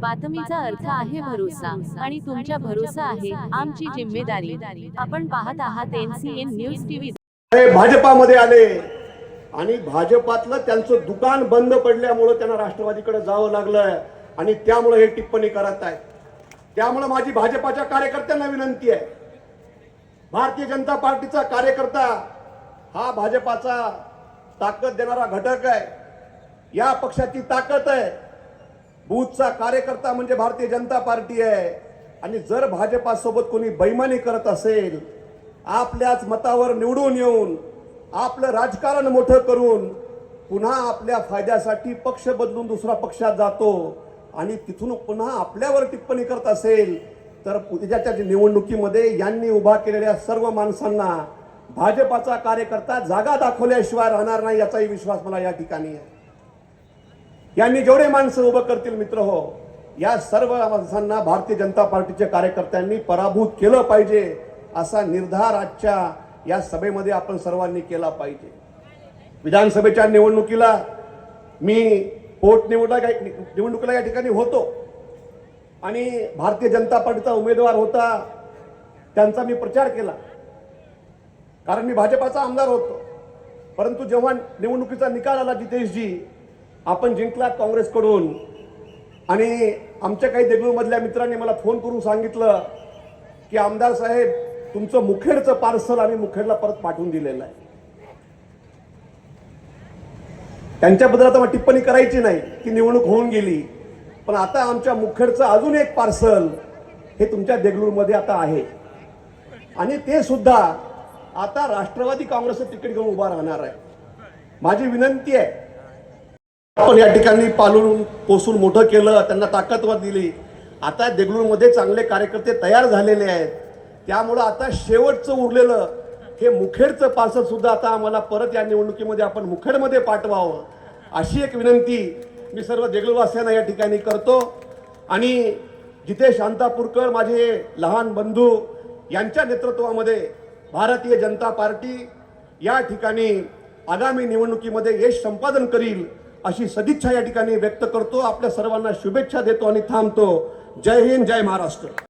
बातमीचा अर्थ आहे भरोसा आणि तुमच्या भरोसा आहे आमची जिम्मेदारी. आपण पाहत आहात एनसीएन न्यूज टीव्ही भाजपामध्ये आले. आणि भाजपातलं त्यांचं दुकान बंद पडल्यामुळं त्यांना राष्ट्रवादीकडे जावं लागलं आणि त्यामुळे हे टिप्पणी करत आहेत. त्यामुळे माझी भाजपाच्या कार्यकर्त्यांना विनंती आहे. भारतीय जनता पार्टीचा कार्यकर्ता हा भाजपाचा ताकद देणारा घटक आहे. या पक्षाची ताकद आहे. बूथचा कार्यकर्ता म्हणजे भारतीय जनता पार्टी आहे. आणि जर भाजपासोबत कोणी बैमानी करत असेल आपल्याच मतावर निवडून येऊन आपलं राजकारण मोठं करून पुन्हा आपल्या फायद्यासाठी पक्ष बदलून दुसरा पक्षात जातो आणि तिथून पुन्हा आपल्यावर टिप्पणी करत असेल तर उद्याच्या निवडणुकीमध्ये यांनी उभा केलेल्या सर्व माणसांना भाजपाचा कार्यकर्ता जागा दाखवल्याशिवाय राहणार नाही याचाही विश्वास मला या ठिकाणी आहे. यांनी जेवढे माणसं उभं करतील मित्र हो या सर्व माणसांना भारतीय जनता पार्टीच्या कार्यकर्त्यांनी पराभूत केलं पाहिजे असा निर्धार आजच्या या सभेमध्ये आपण सर्वांनी केला पाहिजे. विधानसभेच्या निवडणुकीला मी पोटनिवडा निवडणुकीला या ठिकाणी होतो. आणि भारतीय जनता पार्टीचा उमेदवार होता त्यांचा मी प्रचार केला. कारण मी भाजपाचा आमदार होतो. परंतु जेव्हा निवडणुकीचा निकाल आला जितेशजी आपण जिंकला काँग्रेसकडून. आणि आमच्या काही देगलूरमधल्या मित्रांनी मला फोन करून सांगितलं की आमदार साहेब तुमचं मुखेडचं पार्सल आम्ही मुखेडला परत पाठवून दिलेलं आहे. त्यांच्याबद्दल आता मला टिप्पणी करायची नाही की निवडणूक होऊन गेली. पण आता आमच्या मुखेडचं अजून एक पार्सल हे तुमच्या देगलूरमध्ये आता आहे. आणि ते सुद्धा आता राष्ट्रवादी काँग्रेसचं तिकीट घेऊन उभा राहणार आहे. माझी विनंती आहे आपण या ठिकाणी पालून पोसून मोठं केलं त्यांना ताकदवर दिली. आता देगलूरमध्ये चांगले कार्यकर्ते तयार झालेले आहेत. त्यामुळं आता शेवटचं उरलेलं हे मुखेडचं पार्सल सुद्धा आता आम्हाला परत या निवडणुकीमध्ये आपण मुखेडमध्ये पाठवावं अशी एक विनंती मी सर्व देगलूरवासियांना या ठिकाणी करतो. आणि जिथे शांतापूरकर माझे लहान बंधू यांच्या नेतृत्वामध्ये भारतीय जनता पार्टी या ठिकाणी आगामी निवडणुकीमध्ये यश संपादन करील अशी सदिच्छा या ठिकाणी व्यक्त करतो. आपल्या सर्वांना शुभेच्छा देतो आणि थांबतो. जय हिंद जय महाराष्ट्र.